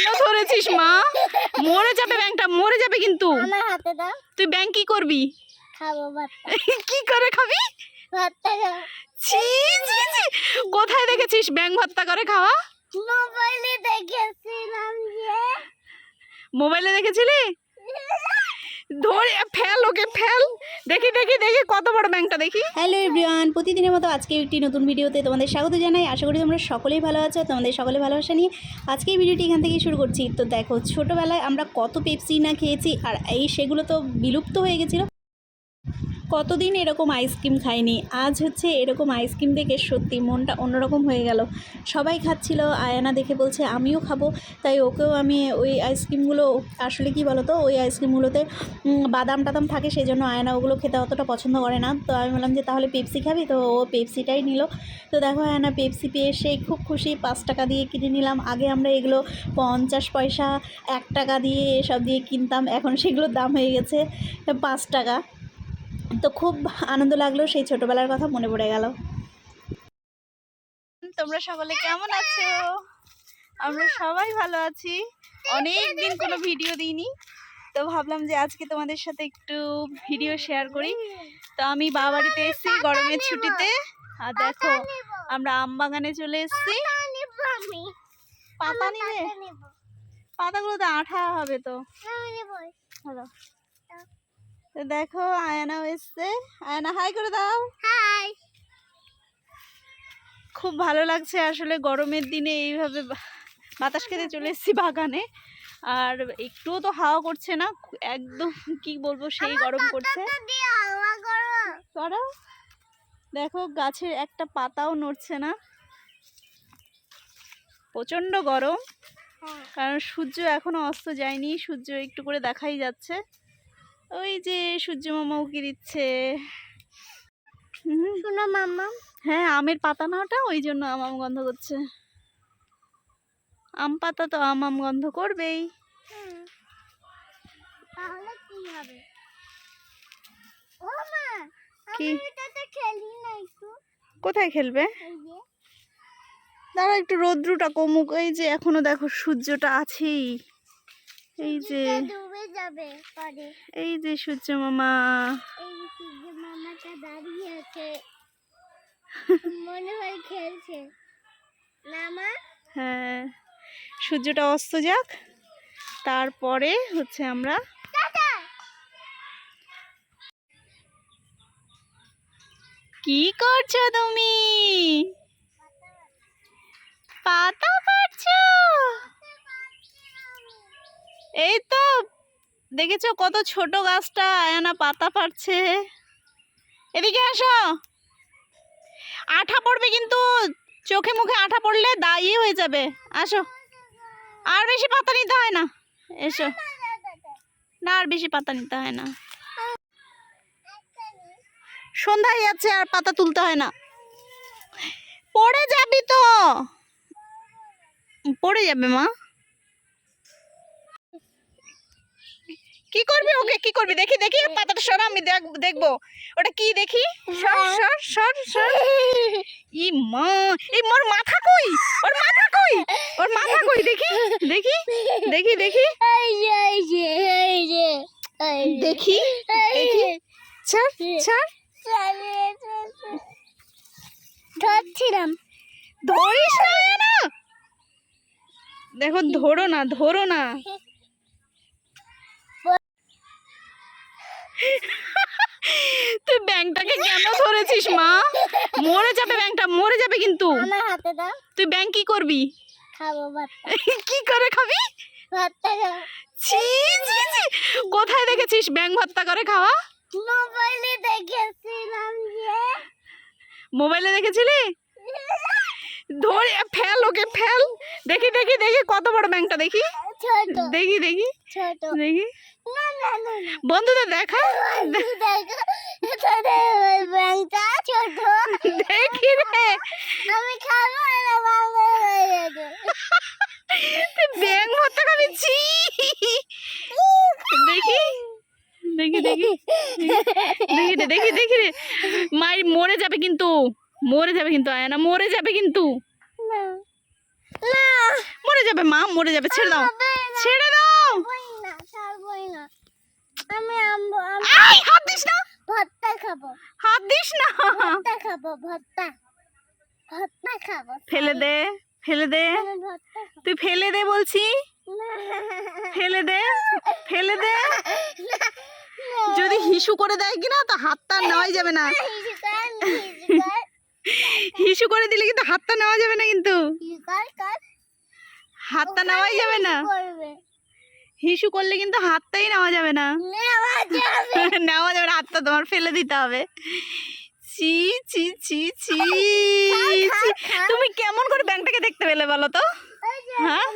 কেন ধরেছিস মা? মরে যাবে ব্যাংকটা মরে যাবে কিন্তু। আমার হাতে দাও। তুই ব্যাংক কি করবি? খাব ভাত। কি করে খাবি? ছি ছি ছি। কোথায় দেখেছিস ব্যাংক ভর্তা করে খাওয়া? মোবাইলে দেখেছিলাম যে। মোবাইলে দেখেছিলি? ধরে ফেল ওকে, ফেল। দেখি দেখি দেখি, কত বড় ব্যাংকটা, দেখি। হ্যালো এভরিওয়ান, প্রতিদিনের মতো আজকে একটি নতুন ভিডিওতে তোমাদের স্বাগত জানাই। আশা করি তোমরা সকলেই ভালো আছো, তোমাদের সকলে ভালোবাসা নিয়ে আজকে এই ভিডিওটি এখান থেকেই শুরু করছি। তো দেখো, ছোটোবেলায় আমরা কত পেপসি না খেয়েছি, আর এই সেগুলো তো বিলুপ্ত হয়ে গেছিল। কতদিন এরকম আইসক্রিম খাইনি? আজ হচ্ছে এরকম আইসক্রিম দেখে সত্যি মনটা অন্যরকম হয়ে গেল। সবাই খাচ্ছিল, আয়ানা দেখে বলছে, আমিও খাব। তাই ওকেও আমি ওই আইসক্রিমগুলো আসলে কি বলো তো ওই আইসক্রিমগুলোতে বাদাম টাদাম থাকে সেই জন্য আয়না ওগুলো খেতে অতটা পছন্দ করে না। তো আমি বললাম যে, তাহলে পেপসি খাবি? তো ও পেপসিটাই নিল। তো দেখো আয়না পেপসি পেয়ে সেই খুব খুশি, পাঁচ টাকা দিয়ে কিনে নিলাম। আগে আমরা এগুলো পঞ্চাশ পয়সা, এক টাকা দিয়ে এসব দিয়ে কিনতাম, এখন সেগুলোর দাম হয়ে গেছে পাঁচ টাকা। তো খুব আনন্দ লাগল সেই ছোটোবেলার কথা মনে পড়ে গেল। তোমরা সকলে কেমন আছো? আমরা সবাই ভালো আছি। অনেক দিন কোনো ভিডিও দিইনি। তো ভাবলাম যে আজকে তোমাদের সাথে একটু ভিডিও শেয়ার করি। তো আমি বাবা বাড়িতে এসেছি গরমের ছুটিতে। আর দেখো আমরা আম বাগানে চলে এসেছি। পাতা নিবে নিব। পাতাগুলো তো আঠা হবে তো। হলো। তো দেখো আয়নাও এসছে। আয়না হাই করে দাও। হাই খুব ভালো লাগছে আসলে গরমের দিনে এইভাবে বাতাস খেতে চলে এসেছি বাগানে। আর একটুও তো হাওয়া করছে না একদম কি বলব সেই গরম করছে। করো। দেখো গাছের একটা পাতাও নড়ছে না। প্রচণ্ড গরম। হ্যাঁ। কারণ সূর্য এখনও অস্ত যায়নি সূর্য একটু করে দেখাই যাচ্ছে। ওই যে সূর্য মামা উকি দিচ্ছে? শোনো মাম্মা হ্যাঁ আমের পাতা না ওটা? ওই জন্য আম আম গন্ধ করছে। আম পাতা তো আম আম গন্ধ করবেই। তাহলে কি হবে? ও মা? আমি এটাতে খেলি না একটু। কোথায় খেলবে? দাঁড়া একটু রৌদ্রটা কমুক। এই যে এখনও দেখো সূর্যটা আছেই। এই যে ডুবে যাবে পরে। এই যে সূর্য মামা। এই মামাটা দাঁড়িয়ে আছে। মনে হয় খেলছে। না মা? হ্যাঁ। সূর্যটা অস্ত যাক। তারপরে হচ্ছে আমরা কি করছ তুমি? পাতা পারছ এই তো, দেখেছ কত ছোট গাছটা, আয়ানা পাতা পারছে এদিকে আসো। আঠা পড়বে কিন্তু, চোখে মুখে আঠা পড়লে দায়ী হয়ে যাবে। আসো। আর বেশি পাতা নিতে হয় না। এসো। না, আর বেশি পাতা নিতে হয় না। সন্ধ্যায় যাচ্ছে, আর পাতা তুলতে হয় না। পড়ে যাবি তো। পড়ে যাবে মা। কি করবি ওকে? কি করবি? দেখি দেখি পাতাটা সর আমি দেখ- দেখব। ওটা কি দেখি? সর সর সর সর। ই মা এই মোর মাথা কই? ওর মাথা কই? ওর মাথা কই? দেখি দেখি দেখি দেখি। এই যে এই যে এই যে দেখি এই দেখি। যে ছাড় ছাড় ধরছিলাম। ধরিস না দেখো ধরো না ধরো না। তুই ব্যাংকটাকে কেন ধরেছিস মা? মরে যাবে ব্যাংকটা মরে যাবে কিন্তু। আমার হাতে দাও। তুই ব্যাংক কি করবি? খাব ভাত কি করে খাবি? ভাতটা ছি ছি ছি। কোথায় দেখেছিস ব্যাংক ভর্তা করে খাওয়া? মোবাইলে দেখেছিলাম যে। মোবাইলে দেখেছিলি? ধরে ফেল ওকে ফেল। দেখি দেখি দেখি কত বড় ব্যাংকটা দেখি। ছোট। দেখি দেখি। দেখি। বন্ধুদের দেখা দেখো রে আমি খাব হয়ে ব্যাং ভর্তা খাবি দেখি দেখি দেখি দেখি রে দেখি রে মায়ের মরে যাবে কিন্তু মরে যাবে কিন্তু আয়না মরে যাবে কিন্তু মরে যাবে মা মরে যাবে ছেড়ে দাও ছেড়ে দাও আমি আই হাত দিস না। ভর্তা খাব। হাত দিস না। ভর্তা খাব ভর্তা। ভর্তা খাব ফেলে দে ফেলে দে। তুই ফেলে দে বলছি। ফেলে দে ফেলে দে। যদি হিসু করে দেয় কিনা তো হাতটা নেওয়াই যাবে না। হিসু করে দিলে কিন্তু হাতটা নেওয়া যাবে না কিন্তু। হাতটা নেওয়াই যাবে না। হিসু করলে কিন্তু হাতটাই নেওয়া যাবে না। নেওয়া যাবে। না হাতটা তোমার ফেলে দিতে হবে। ছি ছি ছি ছি। তুমি কেমন করে ব্যাংকটাকে দেখতে পেলে বলো তো? হ্যাঁ?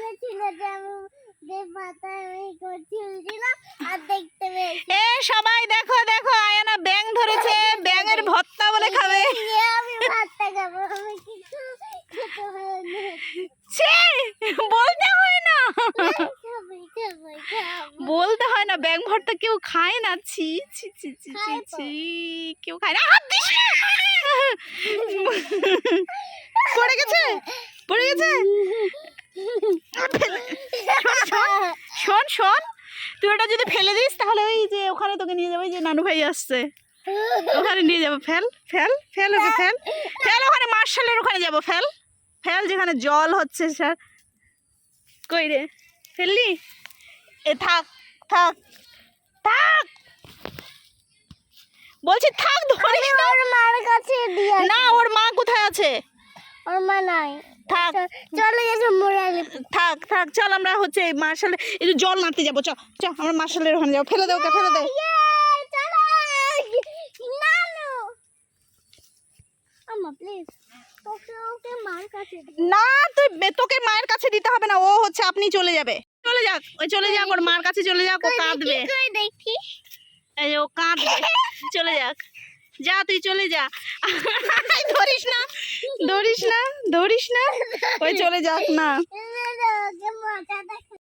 আর দেখতে পেয়েছি এ সবাই দেখো দেখো আয়ানা ব্যাং ধরেছে ব্যাঙের ভর্তা বলে খাবে আমি ভাতটা খাব আমি কিছু খেতে হয়নি ছি বলতে হয় না খাব খাব খাব বলতে ব্যাং ভর্তা কেউ খায় না? ছি ছি ছি ছি ছি ছি কেউ খায় না। হাত দিস পড়ে গেছে? পড়ে গেছে? শোন শোন তুই ওটা যদি ফেলে দিস তাহলে ওই যে ওখানে তোকে নিয়ে যাব যে নানু ভাই আসছে। ওখানে নিয়ে যাব। Fail fail fail okay fail. Fail ওখানে মার্শালের ওখানে যাব ফেল। ফেল যেখানে জল হচ্ছে স্যার কই রে? ফেললি? এ থাক থাক। থাক। বলছি থাক ধরিস না। ওর মার কাছে দিয়ে না ওর মা কোথায় আছে? ওর মা নাই। থাক। চলে গেছে মোরালি থাক থাক চল আমরা হচ্ছে মার্শালে একটু জল মারতে যাব চ চ আমরা মার্শালের ওখানে যাব। ফেলে দে ওকে ফেলে দে। দিয়ে না তুই তোকে মায়ের কাছে দিতে হবে না ও হচ্ছে আপনি চলে যাবে। চলে যাক ওই চলে যাক ওর মার কাছে চলে যাক ও কাঁদবে। এই যে ও কাঁদবে চলে যাক। যা তুই চলে যা। ধরিস না ধরিস না ধরিস না। ওই চলে যাক না।